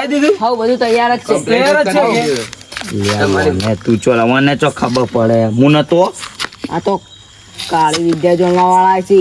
લાવી દીધું? હવ બધું તૈયાર જ છે. તૈયાર જ છે. તું ચોલા મને ચો ખબર પડે. હું નતો? આ તો કાળી વિદ્યા જોણવા વાળા છે.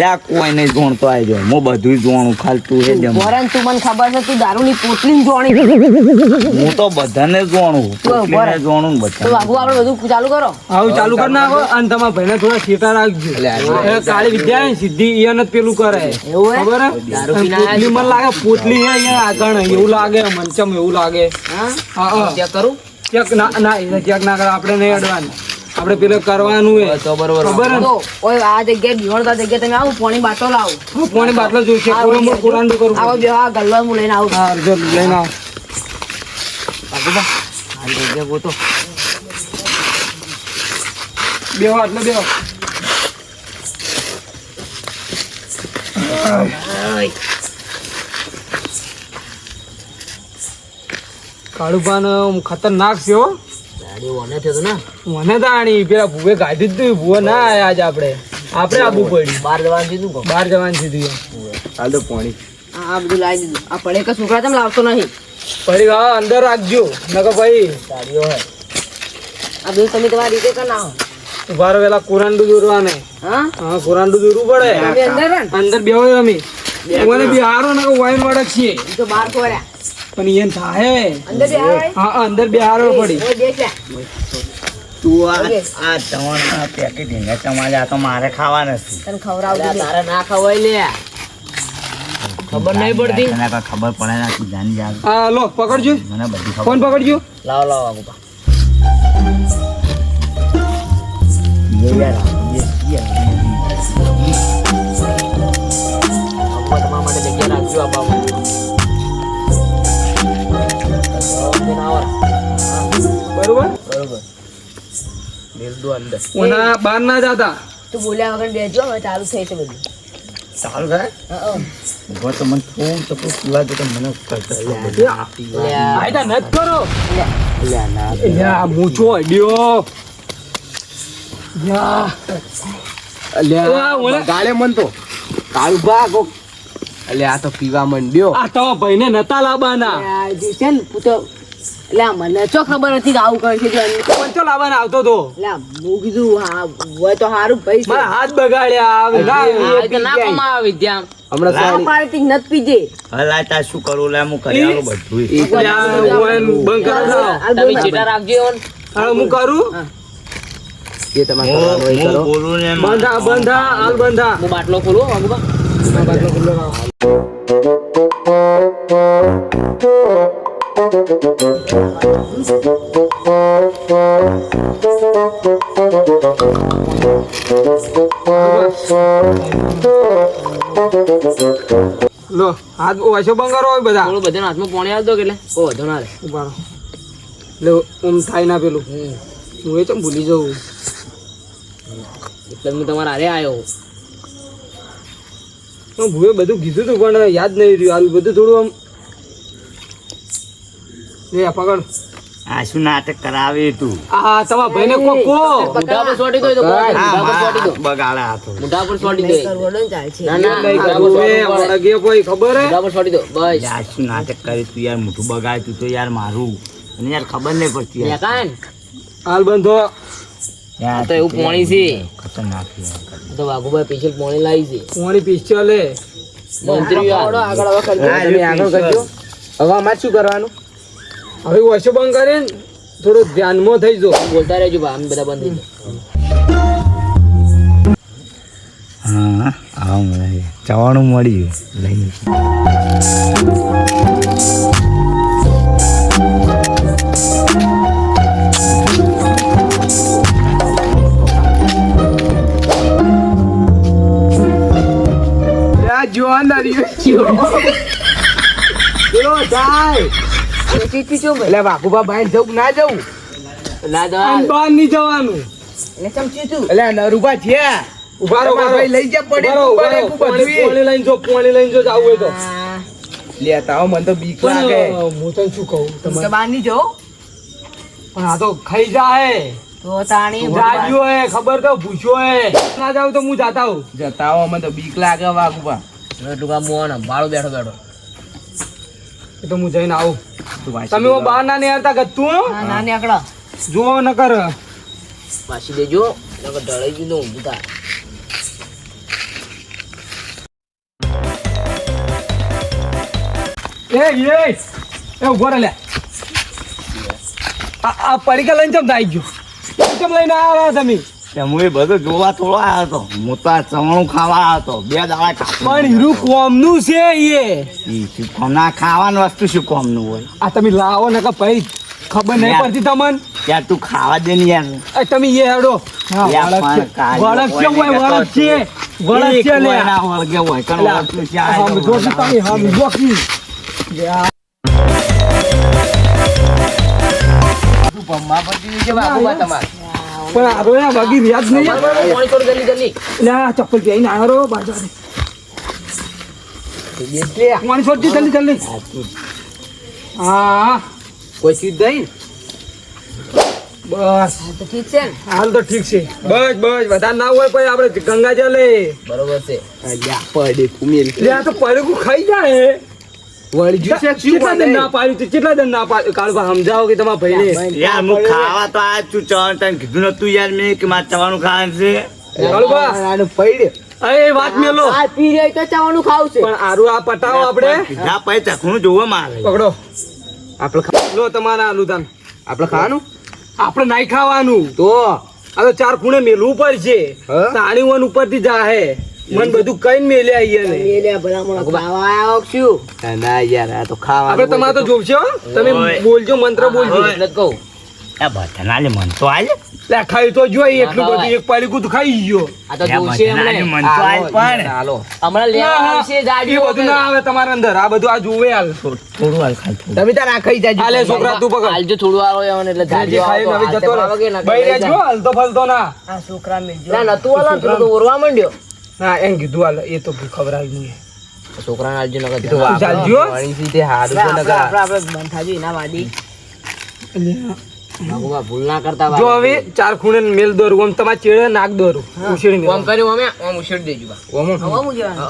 લે કોઈ નહીં જોણતો આવજો હું બધું જોણું ખાલી તું હે જમ. વરણ તું મને ખબર છે તું દારૂની પોટલી જોણી. હું તો બધાને જોણું પોટલીને જોણું બધા તો આગુ આપણે બધું ચાલુ કરો. આવું ચાલુ કર નાખો અને તમારા ભાઈને થોડા શેટા રાખજો. કાળી વિદ્યા સીધી ઈયન જ પેલું કરે. એવું ખબર પોટલી મને લાગે પોટલી હે અહીંયા આગળ એવું લાગે મંચમ એવું લાગે. હા? ચેક કરું? ચેક ના ના એ ચેક ના કરે આપણે નહીં અડવાનું. આપણે પેલું કરવાનું હે તો બરોબર. ખબર તો ઓય આ જગ્યાએ બીવણતા જગ્યાએ તમે આવો પાણી બાટલો લાવો. હા, પોણી બાટલો જોઈશે? પૂરો મોટો કુરાંડું કરવું આવો બે આ ગલ્લો મુ લઈને આવું. હા જો લઈને આવ. બા આ જગ્યા ગોતો. બેહો એટલે બેહો. કાળું પાન ખતરનાક છે હો. મને તો આણી પેલા ભૂવે કાઢી દીધું. ભૂવે ના આવ્યા આજ આપણે. આપણે આબુ પડ્યું. બાર જવાનું કીધું બાર જવાનું સીધું હાલ તો પાણી. આ આ બધું લાવી દીધું. આ પડે કે છોકરા તમે લાવતો નહીં? પડી હા અંદર રાખજો. નકર ભાઈ સાડીઓ હે આ બધું તમે તમારી રીતે કરી નાખો ઊભા પેલા કુરાંડું દોરવાને. હા? હા કુરાંડું દોરવું પડે. અંદર બેહો રમી મને બિહારો નકર વાઈન વાળા છીએ. તો બાર કોર્યા પણ એમ થાય અંદર બે હારો હા અંદર બિહારો પડી. તું આ આ તમારા પેકેટ હિંગા તમારે આ તો મારે ખાવા નથી તને ખવડાવજો તારે ના ખવાય લે. ખબર નહીં પડતી? મને ખબર પડે ના તું જાણી જા હા લો પકડજો. મને બધી ખબર ફોન પકડજો. લાવ લાવો યાર એ યાર. બાબુબા માટે જગ્યા રાખજો આ બાબુ બરોબર? બરોબર. મેલ દો અંદર. ઓના બહાર ના જતા. તું બોલ્યા વગર બેસજો હવે ચાલુ થઈ છે બધું. સારું થાય? હા, હા. તો મને તો પીવા દે મને કરતા લે આ. નત કરો. લે. લ્યા મૂછો અડ્યો. યા લ્યા ગાળે મન તો. કાળું ભાગો એટલે આ તો પીવા મંડ્યો. આ તો ભાઈને નતા લાવવાના. છે ને તો મને ચો ખબર હતી કે આવું કરશે જો. પંચો લાવવાના આવતો તો હું કીધું હા હોય તો સારું ભાઈ મારા હાથ બગાડ્યા ના, તો કમાવા વિદ્યા. હમણાં નત પીજે. લાય શું કરું? લે હું કરી આલું બધું બંધ કરો તમે ચીટા રાખજો હું કરું? જે તમારે હું કરવાનું હોય હું કરો. બંધા બંધા હાલ બંધા. હું બાટલો ખોલો બાટલો રાખો. લો હાથ ઓછો બંગારો હોય બધા. થોડું બધાના હાથમાં પોણી આવતો એટલે કોઈ વધુ ના રે. ઊભા લે ઓમ થાય ના પેલું. હું એ તો ભૂલી જવું એટલે હું તમારા હારે આવ્યો હું ભૂએ બધું કીધું તું પણ યાદ નહીં રહ્યું. આવું બધું થોડું આમ લે પકડ. આ શું નાટક કરાવે તું? આ તમારા ભાઈને કો કો મુઢા પર સોટી દો તો મુઢા પર સોટી દો બગાડે હાથો મુઢા પર સોટી દો ના ના નહીં મોઢા ના સોટવું વળગે કોઈ ખબર હે? મુઢા પર સોટી દો બસ. આ શું નાટક કરે તું યાર? મોઢું બગાડ તું તો યાર મારું. અને યાર ખબર નહીં પડતી યાર. કાન હાલ બંધો. યાર, તો એવું પોણી છે. ખતરનાક છે તો વાઘુભાઈ સ્પેશિયલ પોણી લાવી છે. પોણી પિસ્તોલ હે મંત્રી આગળ તમે આગળ કરજો. હવે અમારે શું કરવાનું? હવે ઓછો બંધ કરે ને થોડું ધ્યાનમાં થઈ જો. બોલતા રહેજો આમ બધા બંધ થઈ જાય. હા આવો મને જવાનું મળી ગયું લઈ જોવા ના રહ્યો જાય એટલે વાઘુબા ભાઈ જવું ના જવું? ના આમ બહાર નહીં જવાનું. એટલે ચમ તું એટલે નરુભા છે. ઊભા રહો, ભાઈ લઈ જા પડે ઊભા રહો, પોણી લઈને જો પોણી લઈને જો જાવું હોય તો. લેતા આવો મને તો બીક લાગે. હું તને શું કહું? તમે બહાર નહીં જો. પણ આ તો ખાઈ જાય તો તાણી જાગ્યો હે ખબર તો ભૂસ્યો હે. ના જાવ તો હું જાતા હું જતા આવો મને તો બીક લાગે વાઘુબા ટૂંકા મોન ભાડો બેઠો બેઠો. એ તો હું જઈને આવું. તમે બાર બહાર ના નીકળતા ગતું હો? ના નીકળો. જુઓ ન કર પાછી દેજો નકર ઢળાઈ ગયું તો ઊંધું થાય એ એ એ ઊભો રે લે. આ આ પડીકા લઈને ચમ આવી ગયો? ચમ લઈને આવ્યા તમે? હું એ બધું જોવા થોડો આવ્યો હતો હું તો. આ ચવાણું ખાવા આવ્યો હતો બે દાડા પણ હીરું કોમનું છે એ. શું ના ખાવાનું વસ્તુ શું કોમનું હોય? આ તમે લાવો ને કે ભાઈ ખબર નહીં પડતી તમને. યાર તું ખાવા દે ને યાર. તમે એ હેડો. છે. છે લે. ના વળગે હોય કણ છે, તમારે? પણ આ બાકી વ્યાજ નહીં. પાણી છોડ જલ્દી જલ્દી. લે આ ચપ્પલ પહેરીને આવ્યો રો બાજુ પાણી જલ્દી જલ્દી. હા. કોઈ સીધ બસ. ઠીક છે હાલ તો ઠીક છે. બસ બસ. વધારે ના હોય પછી આપણે ગંગા જલે. બરોબર છે. પડે તો પડકું ખાઈ જાય. કેટલા દિન ના? પાડ્યું તું? કેટલા દિન ના પાડ્યું કાળુભા સમજાવો કે તમારા ભાઈને. યાર હું ખાવા તો આ તું ચવાણ તને કીધું નતું યાર મેં કે મારે ચવાનું ખાવાનું છે. કાળુભા આનું પૈડે. એ વાત મેલો. આ પી રહી તો ચાવાનું ખાવું છે પણ આરું આ પટાવો આપણે. કીધા પછી ચખણું જોવા મારે. પકડો. આપણે ખા- લો તમારા આલુ આપણે ખાવાનું? આપણે નહીં ખાવાનું. તો? આ તો ચાર ખૂણે મેલવું પડશે. હા? તાણી વન ઉપરથી જાહે. મન બધું કઈ મેલે આઈએ ને. મેલે ભલામણ ખાવા આવ્યો છું ના, ના યાર આ તો ખાવાનું આપણે તમારે તો જોવશે તમે બોલજો મંત્ર બોલજો. એટલે કહું. આ બધાના લે મન તો આલે. લે ખાઈ તો જોઈ એટલું બધું એક પાડી તો ખાઈ ગયો. આ તો યા જોશે બધાના લે હમણાં મન તો આલે પણ હાલો. હમણાં લેવા ના, આવશે એ બધું ના આવે તમારા અંદર. આ બધું આ જોવે હાલ. થોડું હાલ ખાલી તમે તાર આ ખાઈ જાજો. છોકરા તું પકડ. હાલજો થોડું આવો એવો એટલે જે ખાઈ આવતો, જતો ભાવે કે ના રહે બઈ રહેજો જા. હાલતો ફલતો ના. આ છોકરા મિલજો. ના નતું હાલો તો ઓરવા માંડ્યો. ના એમ કીધું હાલ એ તો ખબર આવી નહીં તો ધ્યાન ચાલ. રાખજો. ચાલજો. સીધે હારું છે આપણે- આપણે- આપણે બંધ થાજો એના વાડી. ભગવાન ભૂલ ના કરતા જો હવે ચાર ખૂણે મેલ દોરું આમ તમારે ચેડે નાક દોરું ઉછેડી ઓમ કર્યું અમે? ઓમ ઉછેડી દેજો બા. ઓમો.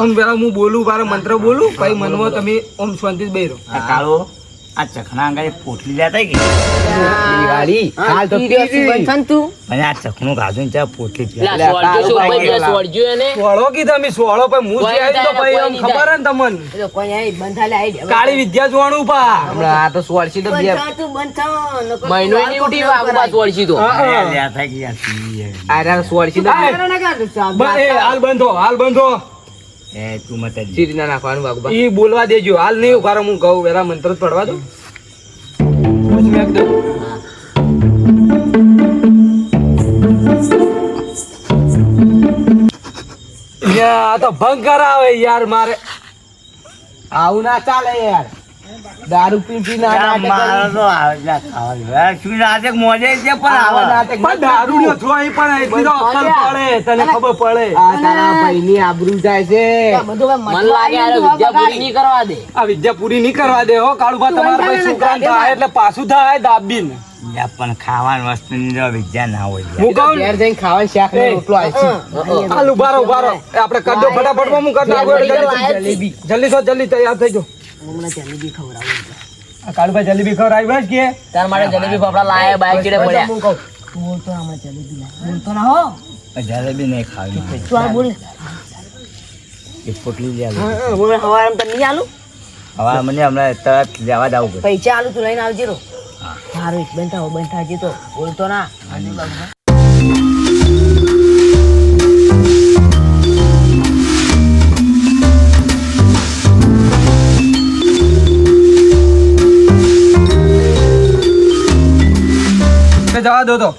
ઓમ પેલા હું બોલું મારો મંત્ર બોલું પછી મનમાં તમે ઓમ શાંતિ બેરો કાળો? આ ચખણા અંગાએ પોટલી લેતા કે દિવાળી. હાલ તો પીરી તું. મને આ ચખણું ખાધું ને ત્યાં પોટલી. લા, સોળજો ભાઈ, ભાઈ સોળજો એને. સોળો કી તમે સોળો કોઈ જે આવી તો ખબર ને તમન? આમ કોઈ નહીં હે ને તમને કાળી વિદ્યા જોવાનું પા. હમણાં આ તો સોળસી તો બે મહિનો એની ઉઠી વાગવા સોળજી તો. હા, હા. અરે લ્યા થાય કે યાર રહ્યા સોળસી તો બે. બ- એ હાલ બંધો હાલ બંધો. એ તું મત નાખવાનું બોલવા દેજો. હાલ નહીં ઉભારો હું કહું પેલા મંત્ર જ પડવા દો પછી મેં કીધું, આ તો ભંગ કરાવે યાર મારે. આવું ના ચાલે યાર. દારૂ પી પી ના નાટક મારો તો આવે શું નાટક મોજે છે પણ આવા. નાટક પણ દારૂ નો અહીં પણ એટલી તો અક્કલ પડે તને ખબર પડે. આ તારા ભાઈની આબરૂ જાય છે. મન લાગે આ વિદ્યા પૂરી નહીં કરવા દે. આ વિદ્યા પૂરી નહીં કરવા દે હો કાળુભા તમારા ભાઈ છોકરાને થાય એટલે પાછું થાય દાબીન. લ્યા પણ ખાવાની વસ્તુની તો વિદ્યા ના હોય. હું કહું ઘેર જઈને ખાવાનું શાક ને રોટલો આવશે. હાલ ઊભા રહો ઊભા રહો. એ આપણે કરી દો ફટાફટ હું કરતા જલ્દી. જલ્દી તૈયાર થઈ જાઓ. આ કાળુભાઈ જલેબી ખવડાવી બસ કે? તાર માટે જલેબી ફાફડા લાયા બાઈક ચીડે પડ્યા. હું કહું. પણ જલેબી નહીં ખાવી. એક પોટલી લે આલું. હવે મને હમણાં તરત લેવા જાવું પૈસા આલું તું લઈને આવજે રો સારું એક બંધ થાવ બંધ થાજે તો. બોલતો ના. જવા દો તો.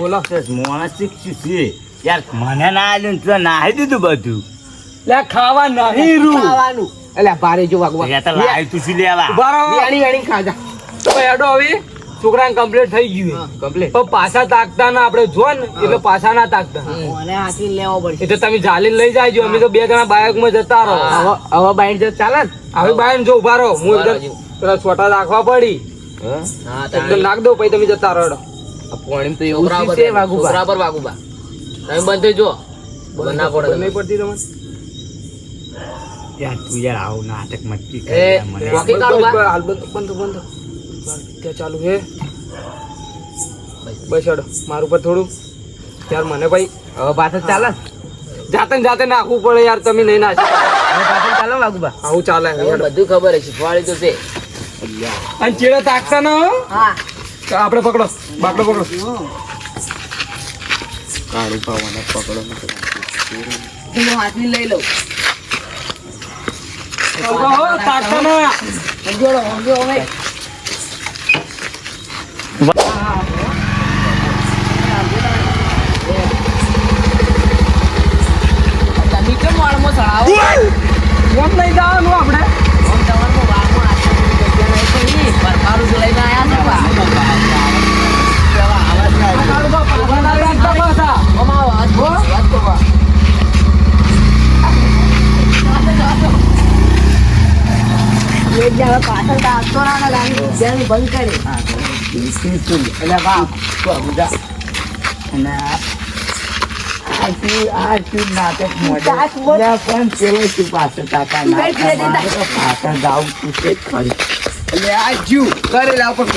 બોલો. તો છે. યાર મને ના આલ્યું ને નાહી દીધું બધું. લે ખાવા નહીં. રૂ. ખાવાનું. એટલે ભારે જો વાગુબા. યાર, તો લાવ્યું તું શું લેવા? ઊભા રહો. વેણી વેણી ખાજા તો ભાઈ હવે. છોકરાને કમ્પ્લીટ થઈ ગયું કમ્પ્લીટ પણ પાછા તાકતા ના આપણે જો ને એટલે પાછા ના તાકતા. મને હાથી લેવો પડશે. એટલે તમે જાલી લઈ જાયજો અમે તો બે જણા બાઇકમાં જતા રહો. હવે હવે બાઈટ જો ચાલે હવે બાઈન જો ઊભા રહો. હું એકદમ પેલા છોટા રાખવા પડી. એકદમ નાખ દો પછી તમે જતા રડો હેડો. તો એવું છોકરા શું વાગુબા છોકરા પર વાગુબા તમે બંધ જો. બંધ પડે નહીં પડતી તમને યાર તું યાર આવું નાટક મત એ, બાકી કાઢો બા. હાલ બંધ બંધ બંધ. ત્યાં ચાલુ છે. બસ. હેડો મારું પર થોડું. યાર મને ભાઈ હવે પાછળ ચાલે? જાતે જાતે નાખવું પડે યાર તમે નહીં નાખી પાછળ ચાલે વાગુબા આવું ચાલે બધું ખબર છે શીખવાડી તો છે. અને ચેડા તાકતા ન આપણે પકડો. બાકડો પકડો. કાળી પાવાના પકડો હું હાથની લઈ લઉં. તાકતા ના. જોડો જો હવે તમે કેમ વાળમાં સળાવો એમ નહીં જવાનું આપણે આમ તમારું વાળમાં આટલી જગ્યા નહીં પડી પરકારું જો લઈને આયા છે બા કાળું બા, પાછા ના રાખતા પાછા. અમાર વાત કરો, વાત કરો. એક હવે પાછળ તો આપતો ના ને ગાડી બંધ કરી. એટલે બા અને પાછળ તું છે જ એટલે આ જ્યુ કરેલા પણ